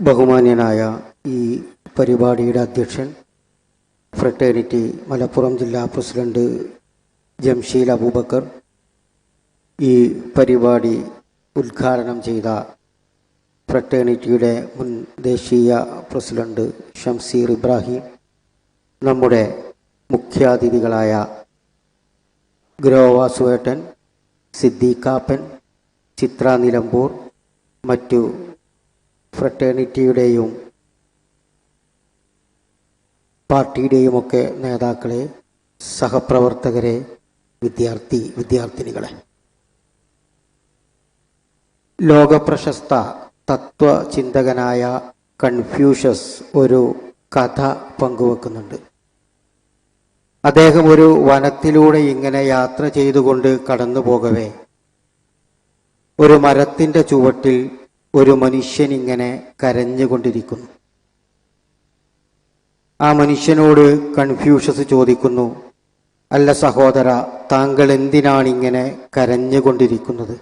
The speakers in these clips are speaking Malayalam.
ബഹുമാന്യനായ ഈ പരിപാടിയുടെ അധ്യക്ഷൻ ഫ്രട്ടേണിറ്റി മലപ്പുറം ജില്ലാ പ്രസിഡന്റ് ജംഷീൽ അബൂബക്കർ ഈ പരിപാടി ഉദ്ഘാടനം ചെയ്ത ഫ്രട്ടേണിറ്റിയുടെ മുൻ ദേശീയ പ്രസിഡന്റ് ഷംസീർ ഇബ്രാഹിം നമ്മുടെ മുഖ്യാതിഥികളായ ഗ്രോവാസുവേട്ടൻ സിദ്ദീഖാപ്പൻ ചിത്ര നിലമ്പൂർ മറ്റു ഫ്രട്ടേണിറ്റിയുടെയും പാർട്ടിയുടെയുമൊക്കെ നേതാക്കളെ സഹപ്രവർത്തകരെ വിദ്യാർത്ഥി വിദ്യാർത്ഥിനികളെ. ലോകപ്രശസ്ത തത്വചിന്തകനായ കൺഫ്യൂഷ്യസ് ഒരു കഥ പങ്കുവെക്കുന്നുണ്ട്. അദ്ദേഹം ഒരു വനത്തിലൂടെ ഇങ്ങനെ യാത്ര ചെയ്തുകൊണ്ട് കടന്നു പോകവേ ഒരു മരത്തിന്റെ ചുവട്ടിൽ ഒരു മനുഷ്യൻ ഇങ്ങനെ കരഞ്ഞുകൊണ്ടിരിക്കുന്നു. ആ മനുഷ്യനോട് കൺഫ്യൂഷസ് ചോദിക്കുന്നു അല്ല സഹോദര താങ്കൾ എന്തിനാണ് ഇങ്ങനെ കരഞ്ഞുകൊണ്ടിരിക്കുന്നത്?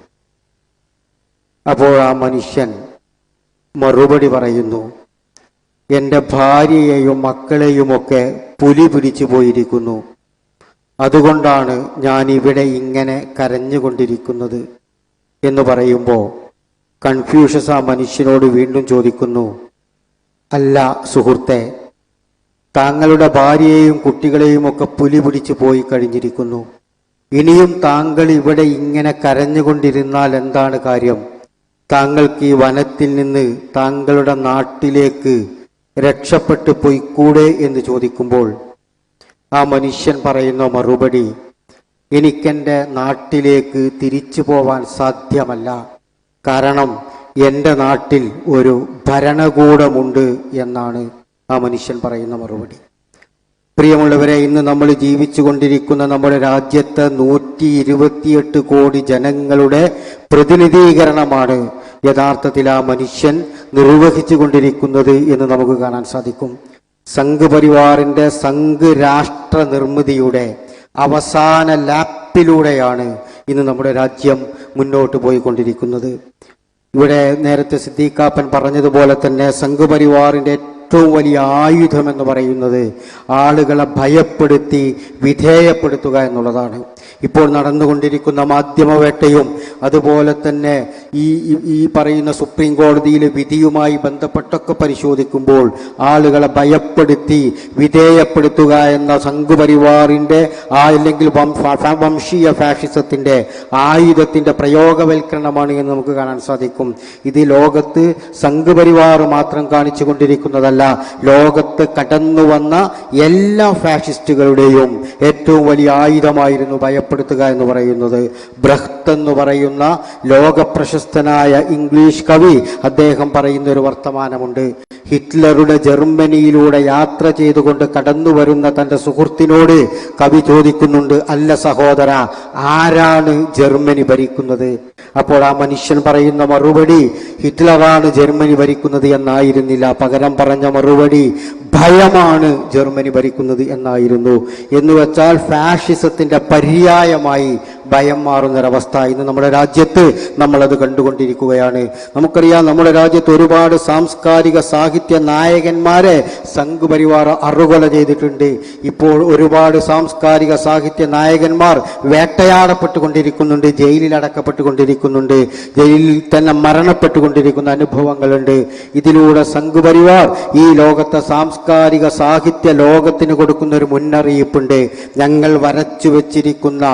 അപ്പോൾ ആ മനുഷ്യൻ മറുപടി പറയുന്നു എന്റെ ഭാര്യയെയും മക്കളെയുമൊക്കെ പുലി പിടിച്ചു പോയിരിക്കുന്നു. അതുകൊണ്ടാണ് ഞാൻ ഇവിടെ ഇങ്ങനെ കരഞ്ഞുകൊണ്ടിരിക്കുന്നത്. എന്ന് പറയുമ്പോൾ കൺഫ്യൂഷസ് ആ മനുഷ്യനോട് വീണ്ടും ചോദിക്കുന്നു. അല്ല സുഹൃത്തെ താങ്കളുടെ ഭാര്യയെയും കുട്ടികളെയും ഒക്കെ പുലി പിടിച്ചു പോയി കഴിഞ്ഞിരിക്കുന്നു. ഇനിയും താങ്കൾ ഇവിടെ ഇങ്ങനെ കരഞ്ഞുകൊണ്ടിരുന്നാൽ എന്താണ് കാര്യം? താങ്കൾക്ക് ഈ വനത്തിൽ നിന്ന് താങ്കളുടെ നാട്ടിലേക്ക് രക്ഷപ്പെട്ടു പൊയ്ക്കൂടെ എന്ന് ചോദിക്കുമ്പോൾ ആ മനുഷ്യൻ പറയുന്ന മറുപടി എനിക്കെന്റെ നാട്ടിലേക്ക് തിരിച്ചു പോവാൻ സാധ്യമല്ല. കാരണം എന്റെ നാട്ടിൽ ഒരു ഭരണകൂടമുണ്ട് എന്നാണ് ആ മനുഷ്യൻ പറയുന്ന മറുപടി. പ്രിയമുള്ളവരെ ഇന്ന് നമ്മൾ ജീവിച്ചു കൊണ്ടിരിക്കുന്ന നമ്മുടെ രാജ്യത്തെ നൂറ്റി ഇരുപത്തിയെട്ട് കോടി ജനങ്ങളുടെ പ്രതിനിധീകരണമാണ് യഥാർത്ഥത്തിൽ ആ മനുഷ്യൻ നിർവഹിച്ചു കൊണ്ടിരിക്കുന്നത് എന്ന് നമുക്ക് കാണാൻ സാധിക്കും. സംഘ് പരിവാറിന്റെ സംഘ് രാഷ്ട്ര നിർമ്മിതിയുടെ അവസാന ലാപ്പിലൂടെയാണ് ഇന്ന് നമ്മുടെ രാജ്യം മുന്നോട്ട് പോയിക്കൊണ്ടിരിക്കുന്നത്. ഇവിടെ നേരത്തെ സിദ്ദീഖാപ്പൻ പറഞ്ഞതുപോലെ തന്നെ സംഘപരിവാറിന്റെ ഏറ്റവും വലിയ ആയുധം എന്ന് പറയുന്നത് ആളുകളെ ഭയപ്പെടുത്തി വിധേയപ്പെടുത്തുക എന്നുള്ളതാണ്. ഇപ്പോൾ നടന്നുകൊണ്ടിരിക്കുന്ന മാധ്യമവേട്ടയും അതുപോലെ തന്നെ ഈ ഈ- പറയുന്ന സുപ്രീം കോടതിയിലെ വിധിയുമായി ബന്ധപ്പെട്ടൊക്കെ പരിശോധിക്കുമ്പോൾ ആളുകളെ ഭയപ്പെടുത്തി വിധേയപ്പെടുത്തുക എന്ന സംഘപരിവാറിന്റെ ആ അല്ലെങ്കിൽ വംശീയ ഫാഷിസത്തിന്റെ ആയുധത്തിന്റെ പ്രയോഗവൽക്കരണമാണ് എന്ന് നമുക്ക് കാണാൻ സാധിക്കും. ഇത് ലോകത്ത് സംഘപരിവാർ മാത്രം കാണിച്ചു കൊണ്ടിരിക്കുന്നതല്ല ലോകത്ത് കടന്നു വന്ന എല്ലാ ഫാഷിസ്റ്റുകളുടെയും ഏറ്റവും വലിയ ആയുധമായിരുന്നു ഭയപ്പെടുത്തുക എന്ന് പറയുന്നത്. ബ്രഹ്ത് എന്ന് പറയുന്ന ലോക പ്രശസ്തനായ ഇംഗ്ലീഷ് കവി അദ്ദേഹം പറയുന്ന ഒരു വർത്തമാനമുണ്ട്. ഹിറ്റ്ലറുടെ ജർമ്മനിയിലൂടെ യാത്ര ചെയ്തുകൊണ്ട് കടന്നു വരുന്ന തന്റെ സുഹൃത്തിനോട് കവി ചോദിക്കുന്നുണ്ട് അല്ല സഹോദര ആരാണ് ജർമ്മനി ഭരിക്കുന്നത്? അപ്പോൾ ആ മനുഷ്യൻ പറയുന്ന മറുപടി ഹിറ്റ്ലറാണ് ജർമ്മനി ഭരിക്കുന്നത് എന്നായിരുന്നില്ല. പകരം പറഞ്ഞ മറുപടി ഭയമാണ് ജർമ്മനി ഭരിക്കുന്നത് എന്നായിരുന്നു. എന്ന് വെച്ചാൽ ഫാഷിസത്തിന്റെ പര്യായമായി ഭയം മാറുന്നൊരവസ്ഥ ഇന്ന് നമ്മുടെ രാജ്യത്ത് നമ്മളത് കണ്ടുകൊണ്ടിരിക്കുകയാണ്. നമുക്കറിയാം നമ്മുടെ രാജ്യത്ത് ഒരുപാട് സാംസ്കാരിക സാഹിത്യ നായകന്മാരെ സംഘ് പരിവാർ അറുകൊല ചെയ്തിട്ടുണ്ട്. ഇപ്പോൾ ഒരുപാട് സാംസ്കാരിക സാഹിത്യ നായകന്മാർ വേട്ടയാടപ്പെട്ടുകൊണ്ടിരിക്കുന്നുണ്ട് ജയിലിൽ അടക്കപ്പെട്ടുകൊണ്ടിരിക്കുന്നുണ്ട് ജയിലിൽ തന്നെ മരണപ്പെട്ടുകൊണ്ടിരിക്കുന്ന അനുഭവങ്ങളുണ്ട്. ഇതിലൂടെ സംഘ് പരിവാർ ഈ ലോകത്തെ സാംസ്കാരിക സാഹിത്യ ലോകത്തിന് കൊടുക്കുന്ന ഒരു മുന്നറിയിപ്പുണ്ട്. ഞങ്ങൾ വരച്ചു വെച്ചിരിക്കുന്ന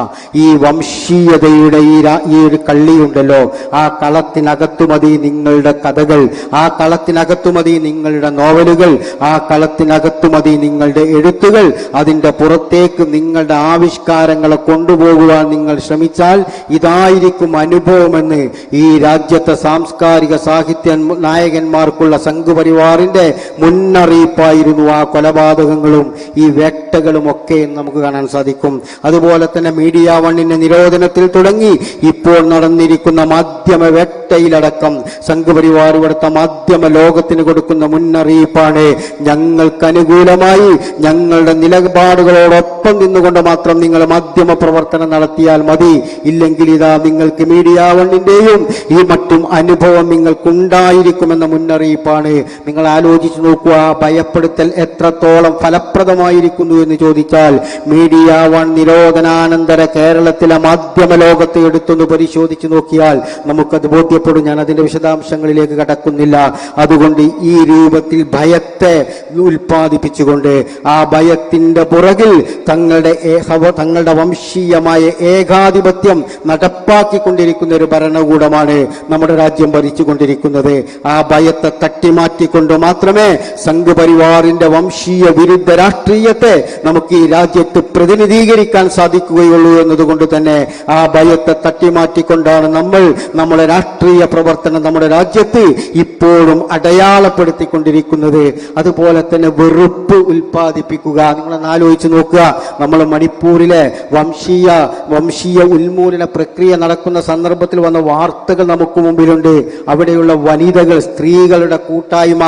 ഈ വംശീയതയുടെ ഈ ഒരു കള്ളിയുണ്ടല്ലോ. ആ കളത്തിനകത്തു മതി നിങ്ങളുടെ കഥകൾ. ആ കളത്തിനകത്തു മതി നിങ്ങളുടെ നോവലുകൾ. ആ കളത്തിനകത്തു മതി നിങ്ങളുടെ എഴുത്തുകൾ. അതിന്റെ പുറത്തേക്ക് നിങ്ങളുടെ ആവിഷ്കാരങ്ങളെ കൊണ്ടുപോകുവാൻ നിങ്ങൾ ശ്രമിച്ചാൽ ഇതായിരിക്കും അനുഭവമെന്ന് ഈ രാജ്യത്തെ സാംസ്കാരിക സാഹിത്യ നായകന്മാർക്കുള്ള സംഘപരിവാറിന്റെ മുന്നറിയിപ്പായിരുന്നു ആ കൊലപാതകങ്ങളും ഈ വേട്ടകളും ഒക്കെ നമുക്ക് കാണാൻ സാധിക്കും. അതുപോലെ തന്നെ മീഡിയ വണ്ണിന്റെ നിരോ നിരോധനത്തിൽ തുടങ്ങി. ഇപ്പോൾ നടന്നിരിക്കുന്ന മാധ്യമ വേട്ടയിലടക്കം സംഘപരിവാർ ഇവിടുത്തെ മാധ്യമ ലോകത്തിന് കൊടുക്കുന്ന മുന്നറിയിപ്പാണ് ഞങ്ങൾക്ക് അനുകൂലമായി. ഞങ്ങളുടെ നിലപാടുകളോടൊപ്പം നിന്നുകൊണ്ട് മാത്രം നിങ്ങൾ മാധ്യമ പ്രവർത്തനം നടത്തിയാൽ മതി. ഇല്ലെങ്കിൽ ഇതാ നിങ്ങൾക്ക് മീഡിയ വണ്ണിന്റെയും ഈ മറ്റും അനുഭവം നിങ്ങൾക്കുണ്ടായിരിക്കുമെന്ന മുന്നറിയിപ്പാണ്. നിങ്ങൾ ആലോചിച്ചു നോക്കുക ഭയപ്പെടുത്തൽ എത്രത്തോളം ഫലപ്രദമായിരിക്കുന്നു എന്ന് ചോദിച്ചാൽ മീഡിയ വൺ നിരോധനാനന്തര കേരളത്തിലെ മാധ്യമ ലോകത്തെ എടുത്തൊന്ന് പരിശോധിച്ചു നോക്കിയാൽ നമുക്കത് ബോധ്യപ്പെടും. ഞാൻ അതിന്റെ വിശദാംശങ്ങളിലേക്ക് കടക്കുന്നില്ല. അതുകൊണ്ട് ഈ രൂപത്തിൽ ഭയത്തെ ഉൽപ്പാദിപ്പിച്ചുകൊണ്ട് ആ ഭയത്തിന്റെ പുറകിൽ തങ്ങളുടെ തങ്ങളുടെ വംശീയമായ ഏകാധിപത്യം നടപ്പാക്കിക്കൊണ്ടിരിക്കുന്ന ഒരു ഭരണകൂടമാണ് നമ്മുടെ രാജ്യം ഭരിച്ചുകൊണ്ടിരിക്കുന്നത്. ആ ഭയത്തെ തട്ടിമാറ്റിക്കൊണ്ട് മാത്രമേ സംഘപരിവാറിന്റെ വംശീയ വിരുദ്ധ രാഷ്ട്രീയത്തെ നമുക്ക് ഈ രാജ്യത്ത് പ്രതിനിധീകരിക്കാൻ സാധിക്കുകയുള്ളൂ എന്നതുകൊണ്ട് തന്നെ ആ ഭയത്തെ തട്ടിമാറ്റിക്കൊണ്ടാണ് നമ്മൾ നമ്മുടെ രാഷ്ട്രീയ പ്രവർത്തനം നമ്മുടെ രാജ്യത്ത് ഇപ്പോഴും അടയാളപ്പെടുത്തിക്കൊണ്ടിരിക്കുന്നത്. അതുപോലെ തന്നെ വെറുപ്പ് ഉൽപ്പാദിപ്പിക്കുക. നിങ്ങളൊന്ന് ആലോചിച്ച് നോക്കുക. നമ്മൾ മണിപ്പൂരിലെ വംശീയ വംശീയ ഉന്മൂലന പ്രക്രിയ നടക്കുന്ന സന്ദർഭത്തിൽ വന്ന വാർത്തകൾ നമുക്ക് മുമ്പിലുണ്ട്. അവിടെയുള്ള വനിതകൾ സ്ത്രീകളുടെ കൂട്ടായ്മ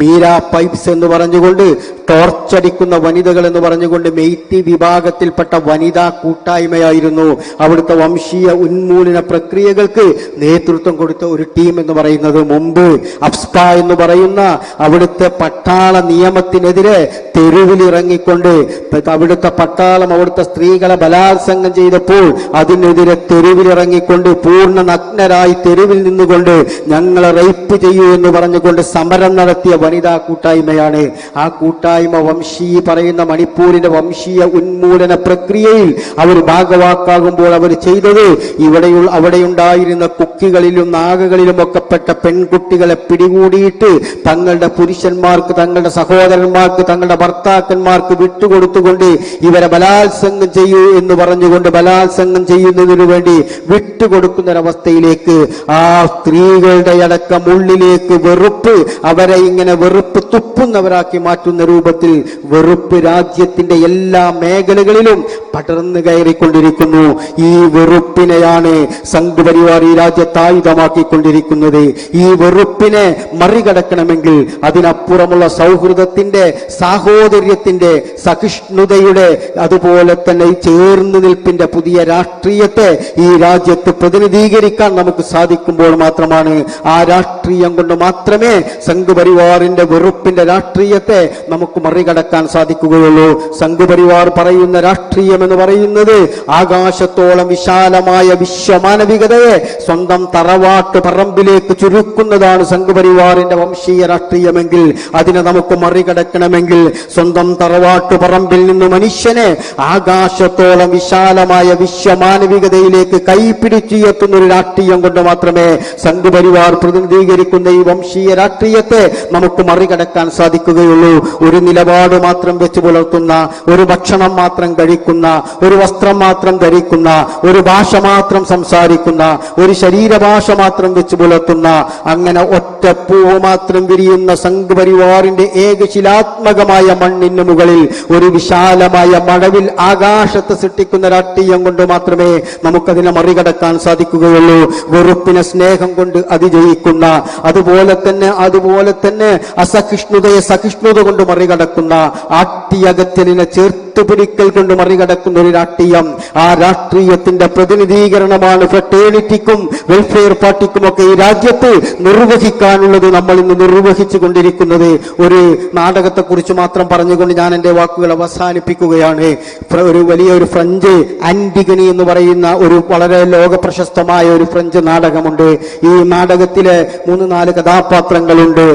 മീര പൈപ്സ് എന്ന് പറഞ്ഞുകൊണ്ട് ടോർച്ചടിക്കുന്ന വനിതകൾ എന്ന് പറഞ്ഞുകൊണ്ട് മെയ്ത്തി വിഭാഗത്തിൽപ്പെട്ട വനിതാ കൂട്ടായ്മയായിരുന്നു. അവിടുത്തെ വംശീയ ഉന്മൂലന പ്രക്രിയകൾക്ക് നേതൃത്വം കൊടുത്ത ഒരു ടീം എന്ന് പറയുന്നത് മുമ്പ് അഫ്സ്പ എന്ന് പറയുന്ന അവിടുത്തെ പട്ടാള നിയമത്തിനെതിരെ തെരുവിലിറങ്ങിക്കൊണ്ട് അവിടുത്തെ പട്ടാളം അവിടുത്തെ സ്ത്രീകളെ ബലാത്സംഗം ചെയ്തപ്പോൾ അതിനെതിരെ തെരുവിലിറങ്ങിക്കൊണ്ട് പൂർണ നഗ്നരായി തെരുവിൽ നിന്നുകൊണ്ട് ഞങ്ങളെ റേപ്പ് ചെയ്യൂ എന്ന് പറഞ്ഞുകൊണ്ട് സമരം നടത്തിയ വനിതാ കൂട്ടായ്മയാണ്. ആ കൂട്ടായ്മ വംശീ പറയുന്ന മണിപ്പൂരിന്റെ വംശീയ ഉന്മൂലന പ്രക്രിയയിൽ അവർ ഭാഗവാക്കാകുമ്പോൾ അവർ ചെയ്തത് ഇവിടെയുള്ള അവിടെയുണ്ടായിരുന്ന കുക്കികളിലും നാഗകളിലും ഒക്കെ പെട്ട പെൺകുട്ടികളെ പിടികൂടിയിട്ട് തങ്ങളുടെ പുരുഷന്മാർക്ക് തങ്ങളുടെ സഹോദരന്മാർക്ക് തങ്ങളുടെ ഭർത്താക്കന്മാർക്ക് വിട്ടുകൊടുത്തുകൊണ്ട് ഇവരെ ബലാത്സംഗം ചെയ്യൂ എന്ന് പറഞ്ഞുകൊണ്ട് ബലാത്സംഗം ചെയ്യുന്നതിനു വേണ്ടി വിട്ടുകൊടുക്കുന്നൊരവസ്ഥയിലേക്ക് ആ സ്ത്രീകളുടെ അടക്കം ഉള്ളിലേക്ക് വെറുപ്പ് അവരെ ഇങ്ങനെ വെറുപ്പ് തുപ്പുന്നവരാക്കി മാറ്റുന്ന രൂപത്തിൽ വെറുപ്പ് രാജ്യത്തിന്റെ എല്ലാ മേഖലകളിലും പടർന്നു കയറിക്കൊണ്ടിരിക്കുന്നു. ഈ വെറുപ്പിനെയാണ് സംഘപരിവാർ ഈ രാജ്യത്ത് ആയുധമാക്കിക്കൊണ്ടിരിക്കുന്നത്. ഈ വെറുപ്പിനെ മറികടക്കണമെങ്കിൽ അതിനപ്പുറമുള്ള സൗഹൃദത്തിന്റെ സാഹോദര്യത്തിന്റെ സഹിഷ്ണുതയുടെ അതുപോലെ തന്നെ ചേർന്നു നിൽപ്പിന്റെ പുതിയ രാഷ്ട്രീയത്തെ ഈ രാജ്യത്ത് പ്രതിനിധീകരിക്കാൻ നമുക്ക് സാധിക്കുമ്പോൾ മാത്രമാണ് ആ രാഷ്ട്രീയം കൊണ്ട് മാത്രമേ സംഘപരിവാറിന്റെ വെറുപ്പിന്റെ രാഷ്ട്രീയത്തെ നമുക്ക് മറികടക്കാൻ സാധിക്കുകയുള്ളൂ. സംഘപരിവാർ പറയുന്ന രാഷ്ട്രീയം എന്ന് പറയുന്നത് ആകാശത്തോളം വിശാലമായ വിശ്വമാനവികതയെ സ്വന്തം തറവാട്ട് പറമ്പിലേക്ക് ചുരുക്കുന്നതാണ് സംഘപരിവാറിന്റെ വംശീയ രാഷ്ട്രീയമെങ്കിൽ. അതിനെ നമുക്ക് മറികടക്കണമെങ്കിൽ സ്വന്തം തറവാട്ട് പറമ്പിൽ നിന്ന് മനുഷ്യനെ ആകാശത്തോളം വിശാലമായ വിശ്വമാനവികതയിലേക്ക് കൈപിടിച്ചുയർത്തുന്ന ഒരു രാഷ്ട്രീയം കൊണ്ട് മാത്രമേ സംഘപരിവാർ പ്രതിനിധീകരിക്കുന്ന ഈ വംശീയ രാഷ്ട്രീയത്തെ നമുക്ക് മറികടക്കാൻ സാധിക്കുകയുള്ളൂ. ഒരു നിലപാട് മാത്രം വെച്ച് പുലർത്തുന്ന ഒരു ഭക്ഷണം മാത്രം കഴിക്കുന്ന ഒരു വസ്ത്രം മാത്രം ധരിക്കുന്ന ഒരു ഭാഷ മാത്രം സംസാരിക്കുന്ന ഒരു ശരീരഭാഷ മാത്രം വെച്ച് പുലർത്തുന്ന അങ്ങനെ ഒറ്റ പൂവ് മാത്രം വിരിയുന്ന സംഘപരിവാറിന്റെ ഏകശിലാത്മകമായ മണ്ണിന് മുകളിൽ ഒരു വിശാലമായ മഴവിൽ ആകാശത്ത് സൃഷ്ടിക്കുന്ന രാഷ്ട്രീയം കൊണ്ട് മാത്രമേ നമുക്കതിനെ മറികടക്കാൻ സാധിക്കുകയുള്ളൂ. വെറുപ്പിനെ സ്നേഹം കൊണ്ട് അതിജയിക്കുന്ന അതുപോലെ തന്നെ അതുപോലെ തന്നെ അസഹിഷ്ണുതയെ സഹിഷ്ണുത കൊണ്ട് മറികടക്കുന്ന ആട്ടിയകറ്റലിനെ ചേർത്ത് പിടിക്കൽ കൊണ്ട് മറികടക്കുന്ന ഒരു രാഷ്ട്രീയം. ആ രാഷ്ട്രീയത്തിന്റെ പ്രതിനിധീകരണമാണ് ഫ്രട്ടേണിറ്റിക്കും വെൽഫെയർ പാർട്ടിക്കും ഒക്കെ ഈ രാജ്യത്ത് നിർവഹിക്കാനുള്ളത് നമ്മൾ ഇന്ന് നിർവഹിച്ചു കൊണ്ടിരിക്കുന്നത്. ഒരു നാടകത്തെ കുറിച്ച് മാത്രം പറഞ്ഞുകൊണ്ട് ഞാൻ എന്റെ വാക്കുകൾ അവസാനിപ്പിക്കുകയാണ്. ഒരു വലിയ ഒരു ഫ്രഞ്ച് ആന്റിഗണി എന്ന് പറയുന്ന ഒരു വളരെ ലോക പ്രശസ്തമായ ഒരു ഫ്രഞ്ച് നാടകമുണ്ട്. ഈ നാടകത്തിലെ മൂന്ന് നാല് കഥാപാത്രങ്ങളുണ്ട്.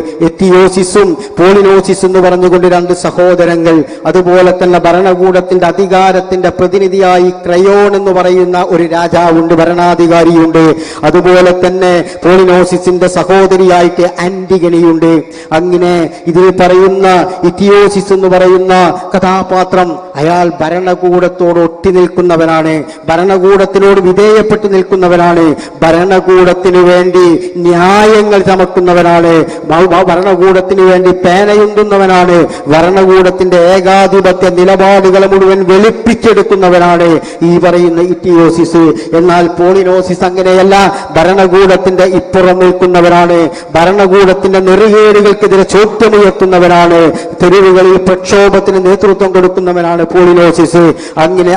എത്തിയോസിസും പോളിനോസിസ് എന്ന് പറഞ്ഞുകൊണ്ട് രണ്ട് സഹോദരങ്ങൾ അതുപോലെ തന്നെ ഭരണകൂടത്തിന്റെ അധികാരത്തിന്റെ പ്രതിനിധിയായി ക്രയോൺ എന്ന് പറയുന്ന ഒരു രാജാവുണ്ട് ഭരണാധികാരിയുണ്ട്. അതുപോലെ തന്നെ പോളിനോസിസിന്റെ സഹോദരിയായിട്ട് ആന്റിഗണിയുണ്ട്. അങ്ങനെ ഇതിൽ പറയുന്ന ഇത്തിയോസിസ് എന്ന് പറയുന്ന കഥാപാത്രം അയാൾ ഭരണകൂടത്തോട് ഒട്ടി നിൽക്കുന്നവനാണ്. ഭരണകൂടത്തിനോട് വിധേയപ്പെട്ടു നിൽക്കുന്നവനാണ്. ഭരണകൂടത്തിന് വേണ്ടി ന്യായങ്ങൾ ചമക്കുന്നവനാണ്. ഭരണകൂട ഭരണകൂടത്തിന് വേണ്ടി പേനയുന്തുന്നവനാണ് ഭരണകൂടത്തിന്റെ ഏകാധിപത്യ നിലപാടുകൾ മുഴുവൻ വെളുപ്പിച്ചെടുക്കുന്നവനാണ് ഈ പറയുന്ന ഇറ്റിയോസിസ്. എന്നാൽ പോളിനോസിസ് അങ്ങനെയല്ല ഭരണകൂടത്തിന്റെ ഇപ്പുറം നിൽക്കുന്നവരാണ്. ഭരണകൂടത്തിന്റെ നെറുകേടുകൾക്കെതിരെ ചോദ്യമുയർത്തുന്നവരാണ്. തെരുവുകളിൽ പ്രക്ഷോഭത്തിന് നേതൃത്വം കൊടുക്കുന്നവനാണ് പോളിനോസിസ്. അങ്ങനെ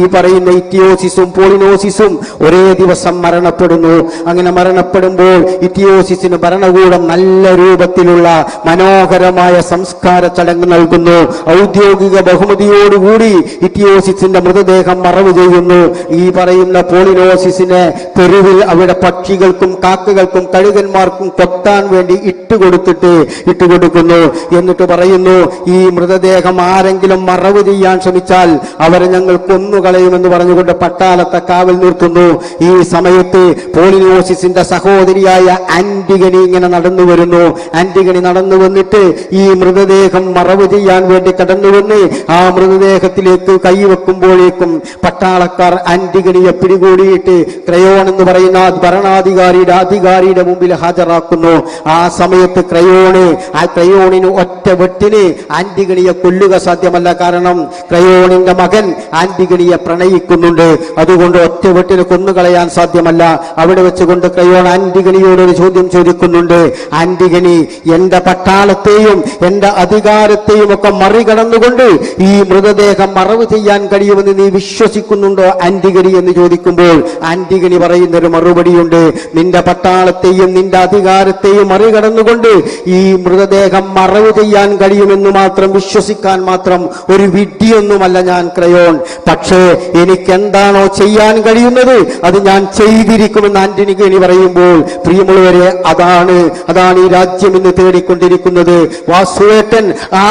ഈ പറയുന്ന ഇറ്റിയോസിസും പോളിനോസിസും ഒരേ ദിവസം മരണപ്പെടുന്നു. അങ്ങനെ മരണപ്പെടുമ്പോൾ ഇറ്റിയോസിസിന് ഭരണകൂടം നല്ല രൂപത്തിലുള്ള മനോഹരമായ സംസ്കാര ചടങ്ങ് നൽകുന്നു. ഔദ്യോഗിക ബഹുമതിയോടുകൂടി ഇറ്റിയോസിസിന്റെ മൃതദേഹം മറവ് ചെയ്യുന്നു. ഈ പറയുന്ന പോളിനോസിസിനെ തെരുവിൽ അവിടെ പക്ഷികൾക്കും കാക്കകൾക്കും കഴുകന്മാർക്കും കൊത്താൻ വേണ്ടി ഇട്ടുകൊടുത്തിട്ട് ഇട്ടുകൊടുക്കുന്നു എന്നിട്ട് പറയുന്നു ഈ മൃതദേഹം ആരെങ്കിലും മറവ് ചെയ്യാൻ ശ്രമിച്ചാൽ അവരെ ഞങ്ങൾ കൊന്നുകളയുമെന്ന് പറഞ്ഞുകൊണ്ട് പട്ടാളത്തെ കാവൽ നിർത്തുന്നു. ഈ സമയത്ത് പോളിനോസിസിന്റെ സഹോദരിയായ ആന്റിഗണി ഇങ്ങനെ നടന്നു വരുന്നു ആന്റിഗണി നടന്നു വന്നിട്ട് ഈ മൃതദേഹം മറവ് ചെയ്യാൻ വേണ്ടി കടന്നു വന്ന് ആ മൃതദേഹത്തിലേക്ക് കൈവെക്കുമ്പോഴേക്കും പട്ടാളക്കാർ ആന്റിഗണിയെ പിടികൂടിയിട്ട് ക്രയോൺ എന്ന് പറയുന്ന ഭരണാധികാരിയുടെ അധികാരിയുടെ മുമ്പിൽ ഹാജരാക്കുന്നു. ആ സമയത്ത് ക്രയോണ് ആ ക്രയോണിന് ഒറ്റ വെട്ടിന് ആന്റിഗണിയെ കൊല്ലുക സാധ്യമല്ല. കാരണം ക്രയോണിന്റെ മകൻ ആന്റിഗണിയെ പ്രണയിക്കുന്നുണ്ട്. അതുകൊണ്ട് ഒറ്റ വെട്ടിന് കൊന്നുകളയാൻ സാധ്യമല്ല. അവിടെ വെച്ചുകൊണ്ട് ക്രയോൺ ആന്റിഗണിയോട് ഒരു ചോദ്യം ചോദിക്കുന്നുണ്ട്. ആന്റിഗണി എന്റെ പട്ടാളത്തെയും എന്റെ അധികാരത്തെയും ഒക്കെ മറികടന്നുകൊണ്ട് ഈ മൃതദേഹം മറവ് ചെയ്യാൻ കഴിയുമെന്ന് നീ വിശ്വസിക്കുന്നുണ്ടോ ആന്റിഗണി എന്ന് ചോദിക്കുമ്പോൾ? ആന്റിഗണി പറയുന്ന ഒരു മറുപടിയുണ്ട്. നിന്റെ പട്ടാളത്തെയും നിന്റെ അധികാരത്തെയും മറികടന്നുകൊണ്ട് ഈ മൃതദേഹം മറവ് ചെയ്യാൻ കഴിയുമെന്ന് മാത്രം വിശ്വസിക്കാൻ മാത്രം ഒരു വിഡ്ഢിയൊന്നുമല്ല ഞാൻ ക്രയോൺ. പക്ഷേ എനിക്ക് എന്താണോ ചെയ്യാൻ കഴിയുന്നത് അത് ഞാൻ ചെയ്തിരിക്കുമെന്ന് ആന്റണിഗണി പറയുമ്പോൾ പ്രിയമുള്ളവരെ അതാണ് അതാണ് ഈ രാജ്യം ഇന്ന് തേടിക്കൊണ്ടിരിക്കുന്നത്. വാസുവേട്ടൻ ആ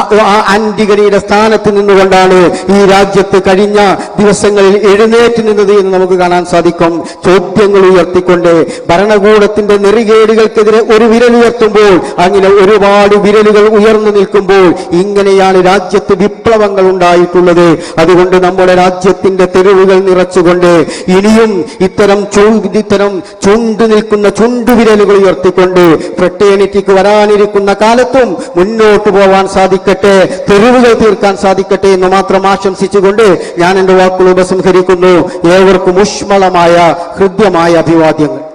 ആന്റിഗണിയുടെ സ്ഥാനത്ത് നിന്നുകൊണ്ടാണ് ഈ രാജ്യത്ത് കഴിഞ്ഞ ദിവസങ്ങളിൽ എഴുന്നേറ്റ് നിന്നത് എന്ന് നമുക്ക് കാണാൻ സാധിക്കും. ചോദ്യങ്ങൾ ഉയർത്തിക്കൊണ്ട് ഭരണകൂടത്തിന്റെ നെറികേടുകൾക്കെതിരെ ഒരു വിരൽ ഉയർത്തുമ്പോൾ അങ്ങനെ ഒരുപാട് വിരലുകൾ ഉയർന്നു നിൽക്കുമ്പോൾ ഇങ്ങനെയാണ് രാജ്യത്ത് വിപ്ലവങ്ങൾ ഉണ്ടായിട്ടുള്ളത്. അതുകൊണ്ട് നമ്മുടെ രാജ്യത്തിന്റെ തെരുവുകൾ നിറച്ചുകൊണ്ട് ഇനിയും ഇത്തരം ചൂ ഇത്തരം ചുണ്ടു നിൽക്കുന്ന ചുണ്ടുവിരലുകൾ ഉയർത്തിക്കൊണ്ട് ഫ്രട്ടേണിറ്റിക്ക് വരാനിരിക്കുന്ന കാലത്തും മുന്നോട്ട് പോവാൻ സാധിക്കട്ടെ തെരുവുകൾ തീർക്കാൻ സാധിക്കട്ടെ എന്ന് മാത്രം ആശംസിച്ചുകൊണ്ട് ഞാൻ എന്റെ വാക്കുകൾ ഉപസംഹരിക്കുന്നു. ഏവർക്കും ഊഷ്മളമായ ഹൃദ്യമായ അഭിവാദ്യങ്ങൾ.